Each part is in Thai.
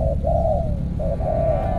バイバイ。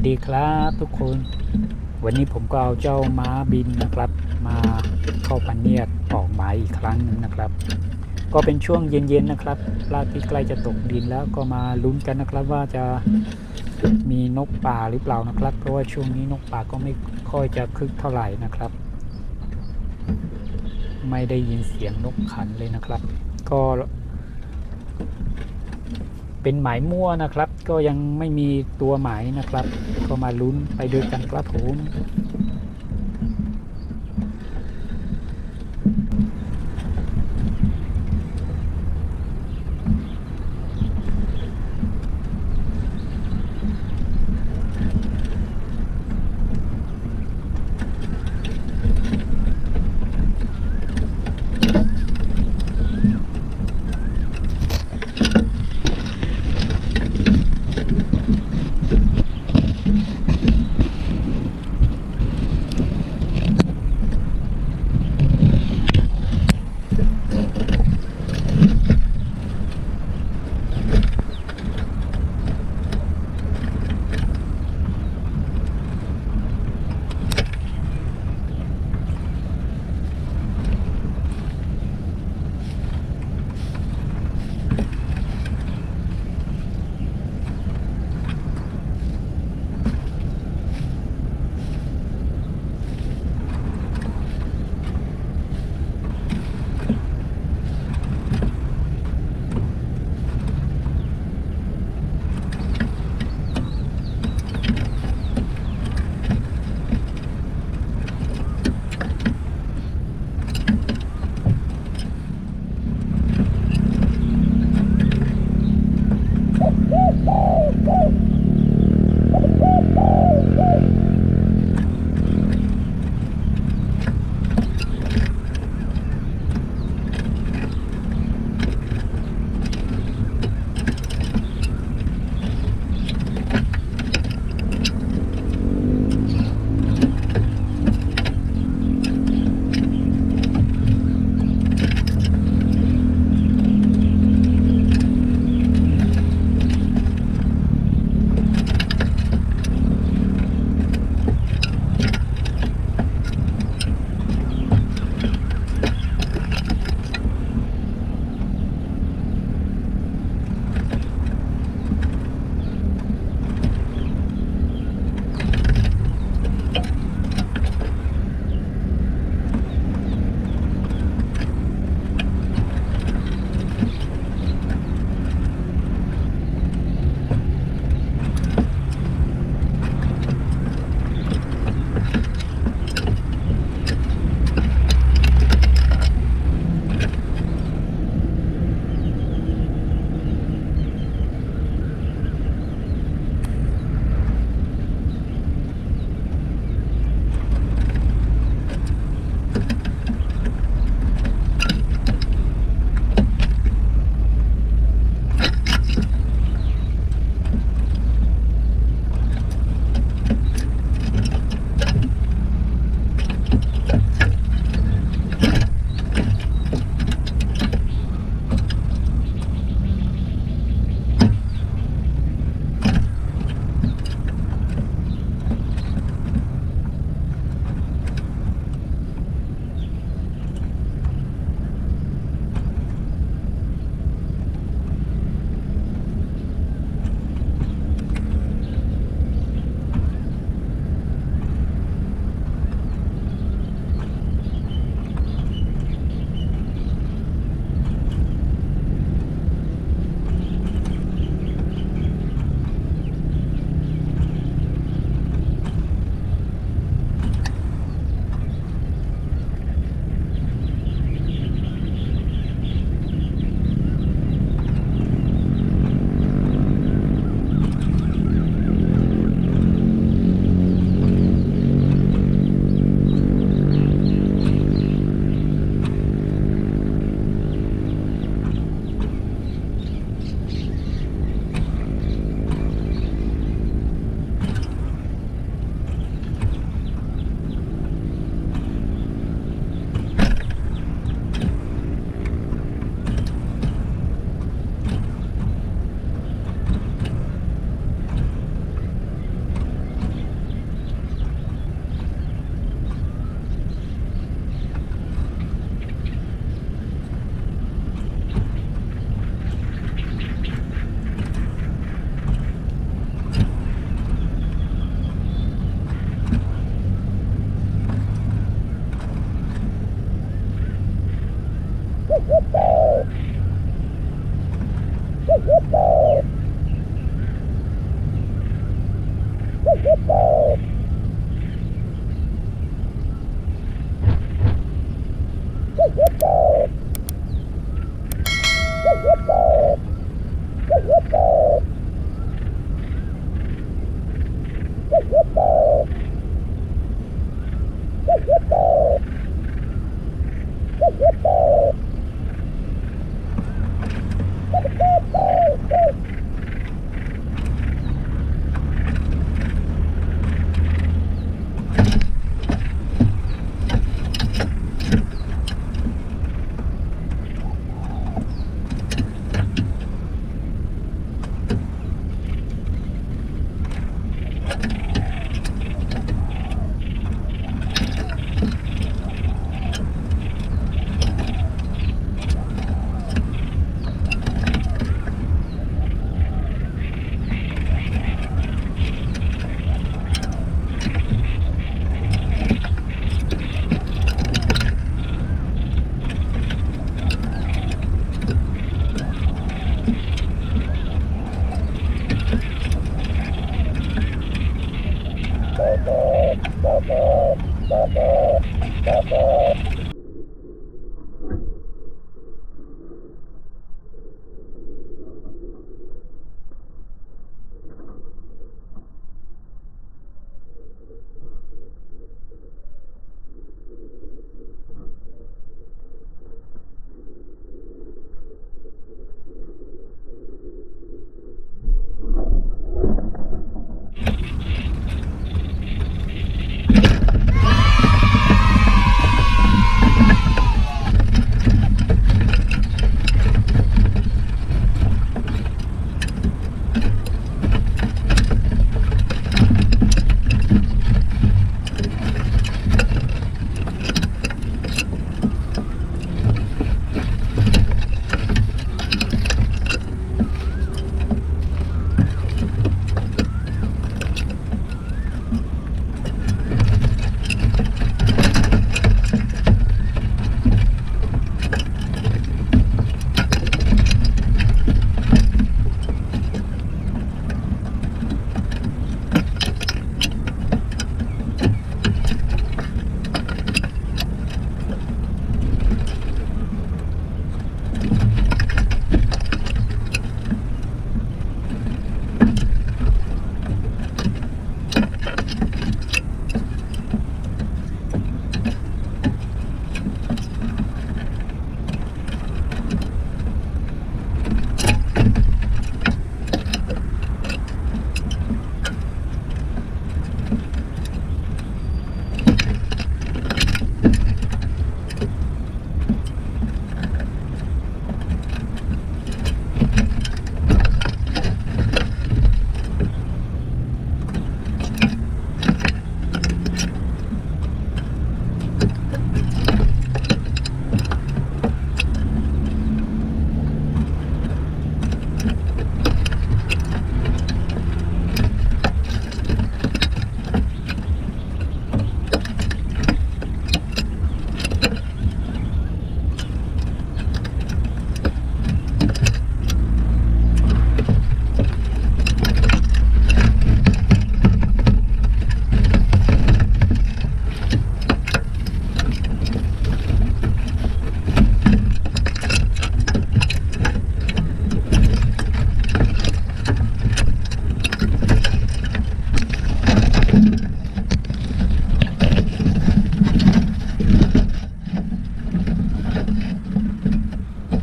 วัสดีครับทุกคน วันนี้ผมก็เอาเจ้าม้าบินนะครับ มาเข้าพันเนียดออกหมายอีกครั้งหนึ่งนะครับ ก็เป็นช่วงเย็นๆนะครับปลาที่ใกล้จะตกดินแล้วก็มาลุ้นกันนะครับว่าจะมีนกป่าหรือเปล่านะครับ เพราะว่าช่วงนี้นกป่าก็ไม่ค่อยจะคึกเท่าไหร่นะครับ ไม่ได้ยินเสียงนกขันเลยนะครับ ก็ เป็นหมายมั่วนะครับ ก็ยังไม่มีตัวหมายนะครับ ก็มาลุ้นไปด้วยกันครับผม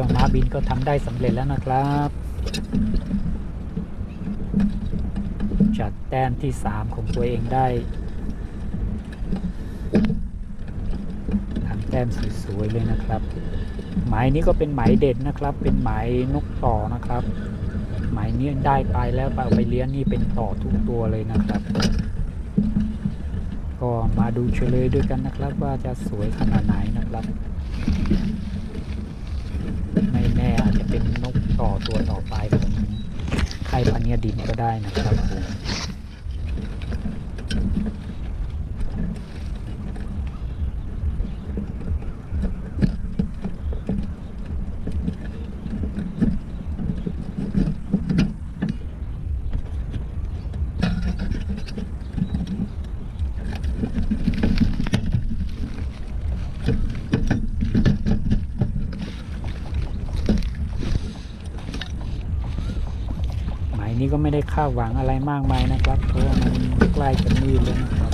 จ้าม้าบินก็ทำได้สำเร็จแล้วนะครับ จัดแต้มที่3ของตัวเองได้ทำแต้มสวยๆเลยนะครับหมายนี้ก็เป็นหมายเด็ดนะครับ เป็นหมายนกต่อนะครับหมายนี้ได้ไปแล้วเอาไปเลี้ยงนี่เป็นต่อทุกตัวเลยนะครับ ก็มาดูเฉลยด้วยกันนะครับ ว่าจะสวยขนาดไหนนะครับ อาจจะเป็นนกต่อตัวต่อไปของค่พันเนียดินก็ได้นะครับผมหมายนี้ก็ไม่ได้คาดหวังอะไรมากมายนะครับ เพราะว่ามันใกล้จะมืดแล้วนะครับ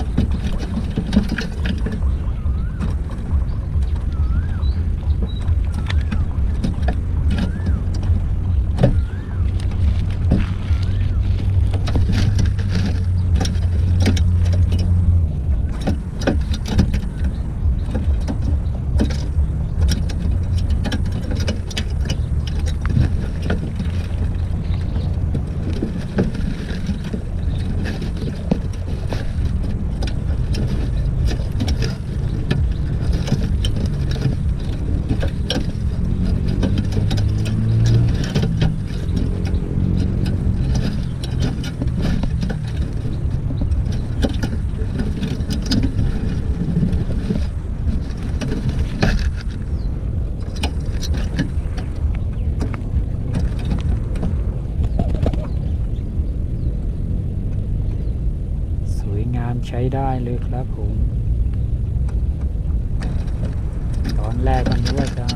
งามใช้ได้เลยครับผม ตอนแรกมันกว่าจะ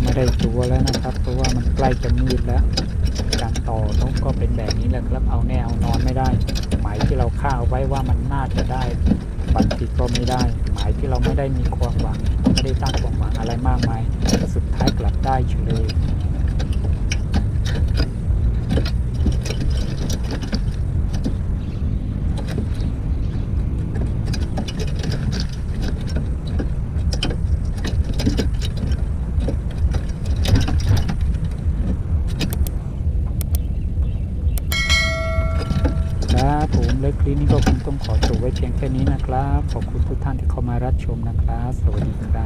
ไม่ได้ตัวแล้วนะครับ เพราะว่ามันใกล้จะมืดแล้ว การต่อนกก็เป็นแบบนี้แหละครับ เอาแน่เอานอนไม่ได้ หมายที่เราคาดเอาไว้ว่ามันน่าจะได้บางทีก็ไม่ได้ หมายที่เราไม่ได้มีความหวัง ไม่ได้ตั้งความหวังอะไรมากมาย สุดท้ายกลับได้เฉยเลย ครับผมและคลิปนี้ก็คงต้องขอจบไว้เพียงแค่นี้นะครับ ขอบคุณทุกท่านที่เข้ามารับชมนะครับ สวัสดีครับ